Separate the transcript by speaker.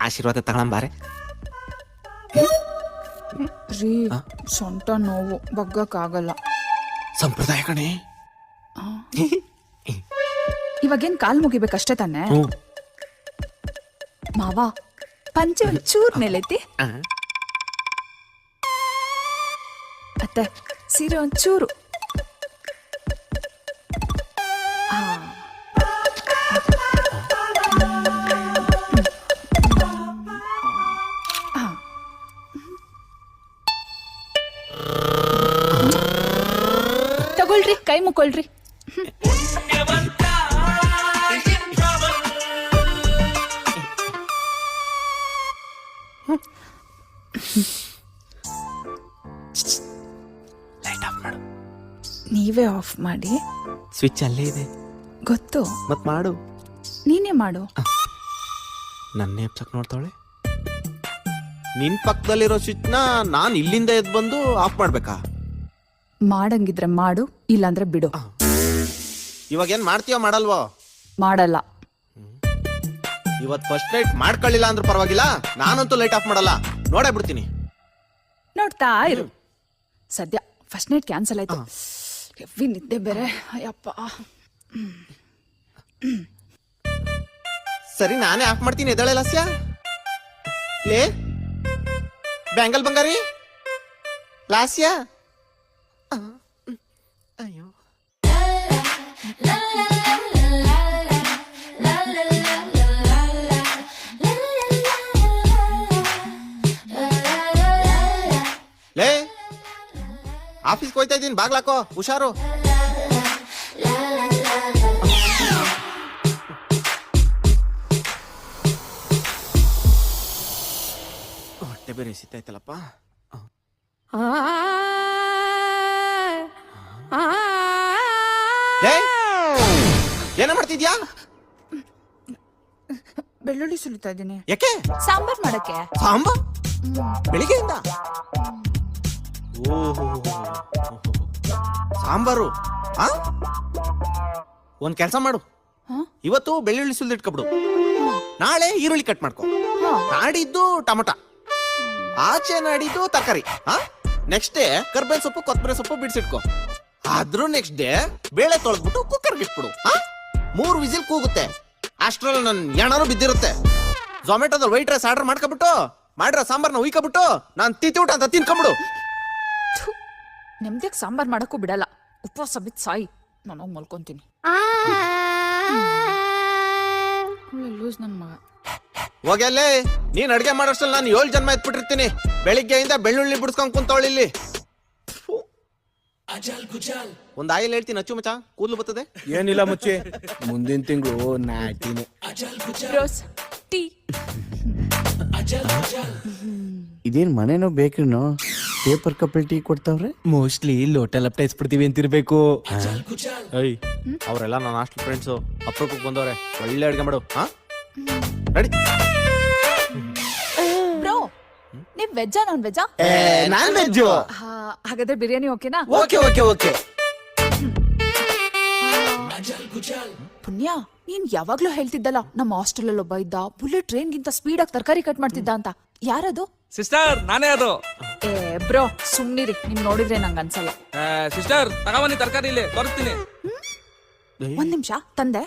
Speaker 1: ಆಶೀರ್ವಾದ ತಗೊಳಂಬಾರೆ
Speaker 2: ರೀ ಸೊಂಟ ನೋವು ಬಗ್ಗಕ್ಕಾಗಲ್ಲ.
Speaker 1: ಸಂಪ್ರದಾಯ ಕಣೆ.
Speaker 2: ಇವಾಗೇನ್ ಕಾಲ್ ಮುಗಿಬೇಕಷ್ಟೇ ತಾನೆ?
Speaker 1: ಹ್ಞೂ.
Speaker 2: ಮಾವ ಪಂಚೆ ಒಂಚೂರ್ ನೆಲೆತಿ
Speaker 1: ಆ,
Speaker 2: ಅತ್ತೆ ಸೀರೆ ಒಂಚೂರು ಆ. ತಗೊಳ್ರಿ ಕೈ ಮುಕ್ಕೊಳ್ರಿ.
Speaker 1: ಲೈಟ್ ಆಫ್ ಮಾಡು.
Speaker 2: ನೀವೇ ಆಫ್ ಮಾಡಿ.
Speaker 1: ಸ್ವಿಚ್ ಅಲ್ಲೇ ಇದೆ.
Speaker 2: ಗೊತ್ತು.
Speaker 1: ಮತ್ ಮಾಡು.
Speaker 2: ನೀನೇ ಮಾಡು.
Speaker 1: ನನ್ನೇ ಎಪ್ಸಕ್ ನೋಡ್ತಾಳೆ ನಿನ್ ಪಕ್ಕದಲ್ಲಿರೋ ಸ್ವಿಚ್ನ ನಾನ್ ಇಲ್ಲಿಂದ ಎದ್ ಬಂದು ಆಫ್ ಮಾಡ್ಬೇಕಾ?
Speaker 2: ಮಾಡಂಗಿದ್ರೆ ಮಾಡು ಇಲ್ಲಾಂದ್ರೆ ಬಿಡು.
Speaker 1: ಇವಾಗ ಏನ್ ಮಾಡ್ತೀಯೋ ಮಾಡಲ್ವೋ?
Speaker 2: ಮಾಡಲ್ಲ.
Speaker 1: ಇವತ್ ಫಸ್ಟ್ ನೈಟ್ ಮಾಡ್ಕೊಳ್ಳಿಲ್ಲ ಅಂದ್ರೆ ಪರವಾಗಿಲ್ಲ ನಾನಂತೂ ಲೈಟ್ ಆಫ್ ಮಾಡಲ್ಲ. ನೋಡೇ ಬಿಡ್ತೀನಿ.
Speaker 2: ನೋಡ್ತಾ ಇರು. ಸದ್ಯ ಫಸ್ಟ್ ನೈಟ್ ಕ್ಯಾನ್ಸಲ್ ಆಯ್ತು. ಹೆವಿ ನಿದ್ದೆ ಬೇರೆ. ಅಯ್ಯಪ್ಪ.
Speaker 1: ಸರಿ ನಾನೇ ಆಫ್ ಮಾಡ್ತೀನಿ. ಎದಳೆ ಲಸ್ಯ? ಲೇ. ಬ್ಯಾಂಗಲ್ ಬಂಗಾರಿ? ಲಾಸ್ಯ? ಆಫೀಸ್ಗೆ ಹೋಯ್ತಾ ಇದ್ದೀನಿ. ಬಾಗ್ಲಾಕೋ ಹುಷಾರು. ಹೊಟ್ಟೆ ಬೇರೆ ಸಿತ್ತಾಯ್ತಲ್ಲಪ್ಪ ಲೇ ಏನ ಮಾಡ್ತಿದ್ಯಾ?
Speaker 2: ಬೆಳ್ಳುಳ್ಳಿ ಸುಲಿತಾ ಇದ್ದೀನಿ.
Speaker 1: ಯಾಕೆ?
Speaker 2: ಸಾಂಬಾರ್ ಮಾಡಕ್ಕೆ?
Speaker 1: ಸಾಂಬಾರ್? ಬೆಳಿಗ್ಗೆಯಿಂದ? ಓಹೋ ಸಾಂಬಾರು ಆ? ಒಂದ್ ಕೆಲಸ ಮಾಡು.
Speaker 2: ಹಾ?
Speaker 1: ಇವತ್ತು ಬೆಳ್ಳುಳ್ಳಿ ಸುಲ್ದಿಟ್ಕೊಬಿಡು ನಾಳೆ ಈರುಳ್ಳಿ ಕಟ್ ಮಾಡ್ಕೊ.
Speaker 2: ಹಾ.
Speaker 1: ನಾಡಿದ್ದು ಟಮಟ. ಆಚೆ ನಾಡಿದ್ದು ತರಕಾರಿ ಹಾ ನೆಕ್ಸ್ಟ್ ಡೇ ಕರ್ಬೇ ಸೊಪ್ಪು ಕೊತ್ತಂಬರಿ ಸೊಪ್ಪು ಬಿಡಿಸಿಟ್ಕೊ. ಆದ್ರೂ ನೆಕ್ಸ್ಟ್ ಡೇ ಬೇಳೆ ತೊಳೆದ್ಬಿಟ್ಟು ಕುಕ್ಕರ್ ಇಟ್ಬಿಡು ಹಾ ಮೂರು ವಿಸಿಲ್ ಕೂಗುತ್ತೆ. ಅಷ್ಟ್ರಲ್ಲಿ ನನ್ ಎಣರು ಬಿದ್ದಿರುತ್ತೆ. ಝೊಮ್ಯಾಟೋದಲ್ಲಿ ವೈಟ್ ರೈಸ್ ಆರ್ಡರ್ ಮಾಡ್ಕೊಬಿಟ್ಟು ಮಾಡಿರೋ ಸಾಂಬಾರ್ನ ಉಯ್ಕೊಬಿಟ್ಟು ನಾನು ತಿತ್ತಿ ಊಟ ಅಂತ ತಿನ್ಕೊಂಬಿಡು.
Speaker 2: ನೆಮ್ಮದಿಯಾಗಿ ಸಾಂಬಾರ್ ಮಾಡೋಕ್ಕೂ ಬಿಡಲ್ಲ. ಉಪವಾಸ ಬಿದ್ದು ಸಾಯಿ. ನಾನು ಹೋಗಿ ಮಲ್ಕೊಂತೀನಿ ಲೂಸ್ ನನ್ನ ಮಗ.
Speaker 1: ಹೋಗಿ ಅಲ್ಲೇ ನೀನ್ ಅಡ್ಗೆ ಮಾಡೋಷ್ಟ್ರಲ್ಲಿ ನಾನು ಏಳು ಜನ್ಮ ಎತ್ಬಿಟ್ಟಿರ್ತೀನಿ. ಬೆಳಿಗ್ಗೆಯಿಂದ ಬೆಳ್ಳುಳ್ಳಿ ಬಿಡಿಸ್ಕೊಂಡ್ ಕುಂತವಳು ಇಲ್ಲಿ. ಒಂದ್ ಆಯಿಲ್ ಹೇಳ್ತೀನಿ ಅಚ್ಚು ಮಚ್ಚ ಕೂದಲು ಬರ್ತದೆ
Speaker 3: ಏನಿಲ್ಲ ಮುಚ್ಚಿ. ಮುಂದಿನ ತಿಂಗಳು ನಾಟಿನಿ
Speaker 2: ರೋಸ್ ಟೀ.
Speaker 3: ಇದೇನ್ ಮನೇನೋ ಬೇಕ್ರಿನೋ ಪೇಪರ್ ಕಪ್ಪಲ್ ಟೀ ಕೊಡ್ತಾವ್ರೆ?
Speaker 4: ಮೋಸ್ಟ್ಲಿ ಲೋಟಲ್ ಅಪ್ಟೈಸ್ಬಿಡ್ತೀವಿ ಅಂತಿರ್ಬೇಕು.
Speaker 1: ಐ ಅವರೆಲ್ಲ ನನ್ನ ಹಾಸ್ಟೆಲ್ ಫ್ರೆಂಡ್ಸು ಅಪ್ರೂಪಕ್ಕೆ ಬಂದವ್ರೆ. ಒಳ್ಳೆ ಅಡ್ಗೆ ಮಾಡು. ಹಾ? ರೆಡಿ
Speaker 2: ಬ್ರೋ ನೀವ್ ವೆಜ್ಜಾ ನಾನ್ ವೆಜ್ಜಾ
Speaker 3: ನಾನ್ ವೆಜ್
Speaker 2: ಹಾಗಾದ್ರೆ ಬಿರಿಯಾನಿ ಓಕೆನಾ?
Speaker 3: Okay okay okay.
Speaker 2: ಪುಣ್ಯ ನೀನ್ ಯಾವಾಗ್ಲೂ ಹೇಳ್ತಿದ್ದಲ್ಲ ನಮ್ಮ ಹಾಸ್ಟೆಲ್ ಅಲ್ಲಿ ಒಬ್ಬ ಇದ್ದ ಬುಲೆಟ್ ಟ್ರೈನ್ ಗಿಂತ ಸ್ಪೀಡ್ ಆಗಿ ತರಕಾರಿ ಕಟ್ ಮಾಡ್ತಿದ್ದ ಅಂತ. ಯಾರದು?
Speaker 5: ಸಿಸ್ಟರ್ ನಾನೇ ಅದು.
Speaker 2: ಏ ಬ್ರೋ ಸುಮ್ನಿರಿ. ನಿಮ್ ನೋಡಿದ್ರೆ ನಂಗೆ ಅನ್ಸಲ್ಲ.
Speaker 5: ಸಿಸ್ಟರ್ ತಗೊಂಬನ್ನಿ ತರಕಾರಿ ಇಲ್ಲಿ. ಬರ್ತೀನಿ
Speaker 2: ಒಂದ್ ನಿಮಿಷ ತಂದೆ.